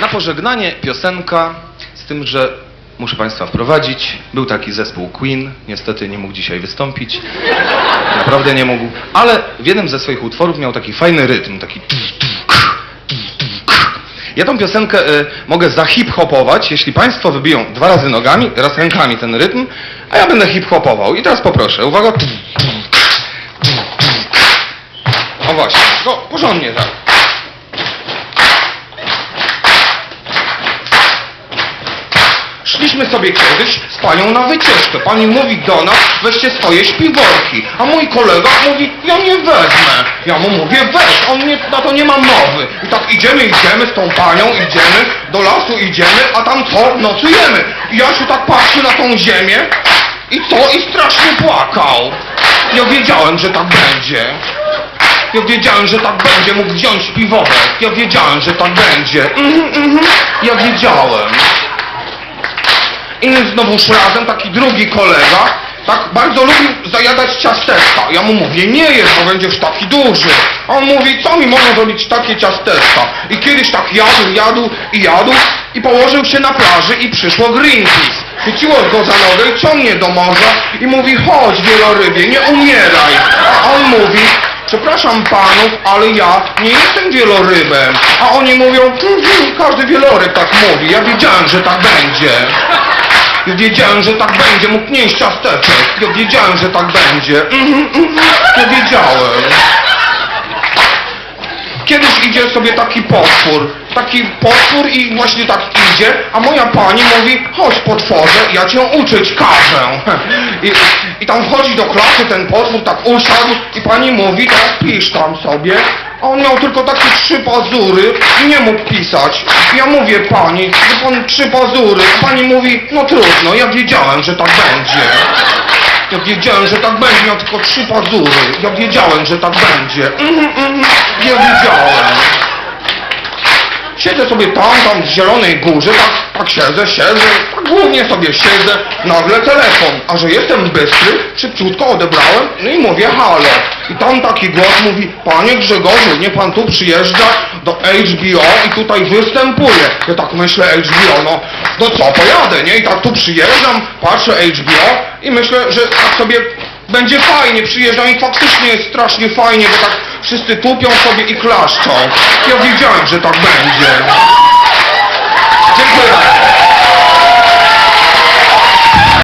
Na pożegnanie piosenka, z tym, że muszę Państwa wprowadzić. Był taki zespół Queen, niestety nie mógł dzisiaj wystąpić. Naprawdę nie mógł. Ale w jednym ze swoich utworów miał taki fajny rytm, taki... Ja tą piosenkę y, mogę zahip-hopować, jeśli Państwo wybiją dwa razy nogami, raz rękami ten rytm, a ja będę hip-hopował. I teraz poproszę, uwaga. O właśnie, no porządnie tak. Szliśmy sobie kiedyś z panią na wycieczkę. Pani mówi do nas, weźcie swoje śpiworki. A mój kolega mówi, ja nie wezmę. Ja mu mówię, weź, on nie, na to nie ma mowy. I tak idziemy, idziemy z tą panią, idziemy, do lasu idziemy, a tam co? Nocujemy. I ja się tak patrzę na tą ziemię i co? I strasznie płakał. Ja wiedziałem, że tak będzie. Ja wiedziałem, że tak będzie, mógł wziąć śpiworek. Ja wiedziałem, że tak będzie. Mhm, mhm. Ja wiedziałem. Innym znowuż razem taki drugi kolega tak bardzo lubił zajadać ciasteczka. Ja mu mówię, nie jest, bo będziesz taki duży. On mówi, co mi można zrobić takie ciasteczka? I kiedyś tak jadł, jadł i jadł i położył się na plaży i przyszło Greenpeace. Chwyciło go za nogę i ciągnie do morza i mówi, chodź wielorybie, nie umieraj. A on mówi, przepraszam panów, ale ja nie jestem wielorybem. A oni mówią, "Mhm, każdy wieloryb tak mówi, ja wiedziałem, że tak będzie. Ja wiedziałem, że tak będzie, mógł nie jeść ciasteczek. Ja wiedziałem, że tak będzie. Mhm, mhm, ja wiedziałem. Kiedyś idzie sobie taki potwór, taki potwór i właśnie tak idzie, a moja pani mówi, chodź potworze, ja cię uczyć każę. I, I tam wchodzi do klasy ten potwór, tak usiadł i pani mówi, teraz pisz tam sobie. On miał tylko takie trzy pazury i nie mógł pisać. Ja mówię pani, że pan trzy pazury. Pani mówi, no trudno, ja wiedziałem, że tak będzie. Ja wiedziałem, że tak będzie, miał tylko trzy pazury. Ja wiedziałem, że tak będzie. Mhm, mhm, ja wiedziałem. Siedzę sobie tam, tam w Zielonej Górze, tak, tak siedzę, siedzę, tak głównie sobie siedzę, nagle telefon, a że jestem bystry, szybciutko odebrałem, no i mówię halo. I tam taki głos mówi, panie Grzegorzu, nie pan tu przyjeżdża do HBO i tutaj występuje. Ja tak myślę, HBO, no, no co, pojadę, nie? I tak tu przyjeżdżam, patrzę HBO i myślę, że tak sobie będzie fajnie, przyjeżdżam i faktycznie jest strasznie fajnie, bo tak wszyscy tupią sobie i klaszczą. Ja wiedziałem, że tak będzie.